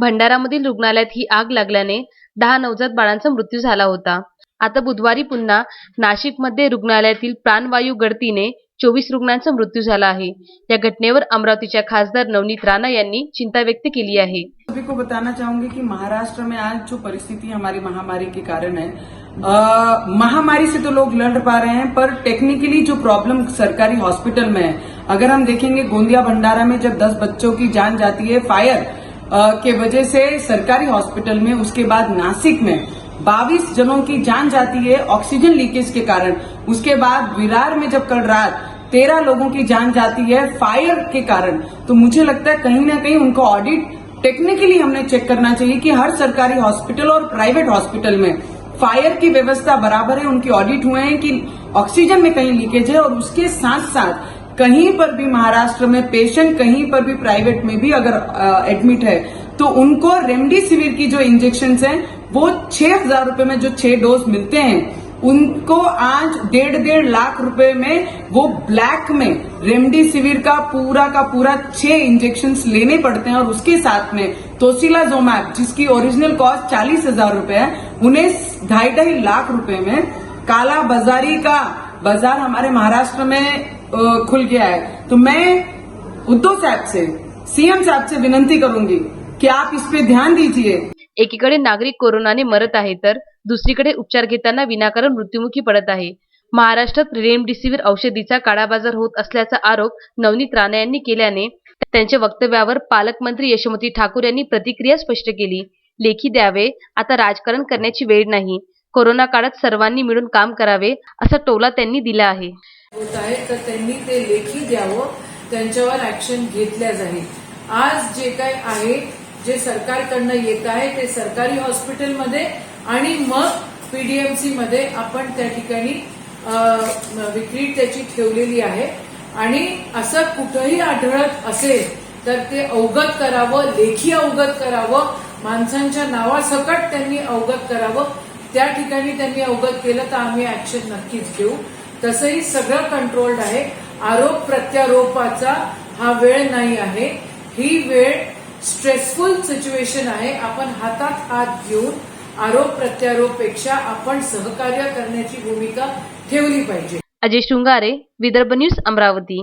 भंडारामधील रुग्णालयात ही आग लागल्याने दहा नवजात बाळांचा मृत्यू झाला होता. आता बुधवारी पुन्हा नाशिकमध्ये रुग्णालयातील प्राणवायू गळतीने चोवीस रुग्णांचा मृत्यू झाला आहे. या घटनेवर अमरावतीच्या खासदार नवनीत राणा यांनी चिंता व्यक्त केली आहे. सभी को बताना चाहूंगी कि महाराष्ट्र में आज जो परिस्थिति हमारी महामारी के कारण है अ, महामारी से तो लोग लड़ पा रहे हैं पर टेक्निकली जो प्रॉब्लम सरकारी हॉस्पिटल में है अगर हम देखेंगे गोंदिया भंडारा में जब 10 बच्चों की जान जाती है फायर के वजह से सरकारी हॉस्पिटल में, उसके बाद नासिक में बाईस जनों की जान जाती है ऑक्सीजन लीकेज के कारण। उसके बाद विरार में जब कल रात तेरह लोगों की जान जाती है फायर के कारण तो मुझे लगता है कहीं ना कहीं उनका ऑडिट टेक्निकली हमने चेक करना चाहिए कि हर सरकारी हॉस्पिटल और प्राइवेट हॉस्पिटल में फायर की व्यवस्था बराबर है, उनकी ऑडिट हुए हैं कि ऑक्सीजन में कहीं लीकेज है और उसके साथ साथ कहीं पर भी महाराष्ट्र में पेशेंट कहीं पर भी प्राइवेट में भी अगर एडमिट है तो उनको रेमडेसिविर की जो इंजेक्शन हैं, वो छह हज़ार रुपये में जो छह डोज मिलते हैं, उनको आज डेढ़ डेढ़ लाख रुपए में वो ब्लैक में रेमडेसिविर का पूरा का पूरा छह इंजेक्शन लेने पड़ते हैं और उसके साथ में तोसिला जोमैप जिसकी ओरिजिनल कॉस्ट चालीस हज़ार रुपये है, उन्हें ढाई ढाई लाख रुपए में काला बाजारी का बाजार हमारे महाराष्ट्र में खुल गया है। तो मैं उद्धव साहब से सीएम साहब से विनंती करूंगी कि आप इस पे ध्यान दीजिए। एकीकडे नागरिक कोरोनाने मरत आहे तर दुसरीकडे उपचार घेताना विनाकारण मृत्युमुखी पडत आहे. महाराष्ट्रात रेमडेसिवीर औषधीचा काळाबाजार होत असल्याचा आरोप नवनीत राणा यांनी केल्याने त्यांच्या वक्तव्यावर पालकमंत्री यशोमती ठाकूर यांनी प्रतिक्रिया स्पष्ट केली. लेखी द्यावे आता राजकारण करण्याची वेळ नाही. कोरोना काळात सर्वांनी मिळून काम करावे असा टोला त्यांनी दिला आहे. होत आहे तर त्यांनी ते लेखी द्यावं त्यांच्यावर ऍक्शन घेतल्या जाईल. आज जे काय आहे जे सरकारकडनं येत आहे ते सरकारी हॉस्पिटलमध्ये आणि मग पीडीएमसी मध्ये आपण त्या ठिकाणी विक्री त्याची ठेवलेली आहे. आणि असं कुठंही आढळत असेल तर ते अवगत करावं लेखी अवगत करावं माणसांच्या नावासकट त्यांनी अवगत करावं त्या ठिकाणी त्यांनी अवगत केलं तर आम्ही ऍक्शन नक्कीच घेऊ. तसंही सगळं कंट्रोल्ड आहे. आरोप प्रत्यारोपाचा हा वेळ नाही आहे. ही वेळ स्ट्रेसफुल सिच्युएशन आहे. आपण हातात हात घेऊन आरोप प्रत्यारोपपेक्षा आपण सहकार्य करण्याची भूमिका ठेवली पाहिजे. अजय शृंगारे विदर्भ न्यूज अमरावती.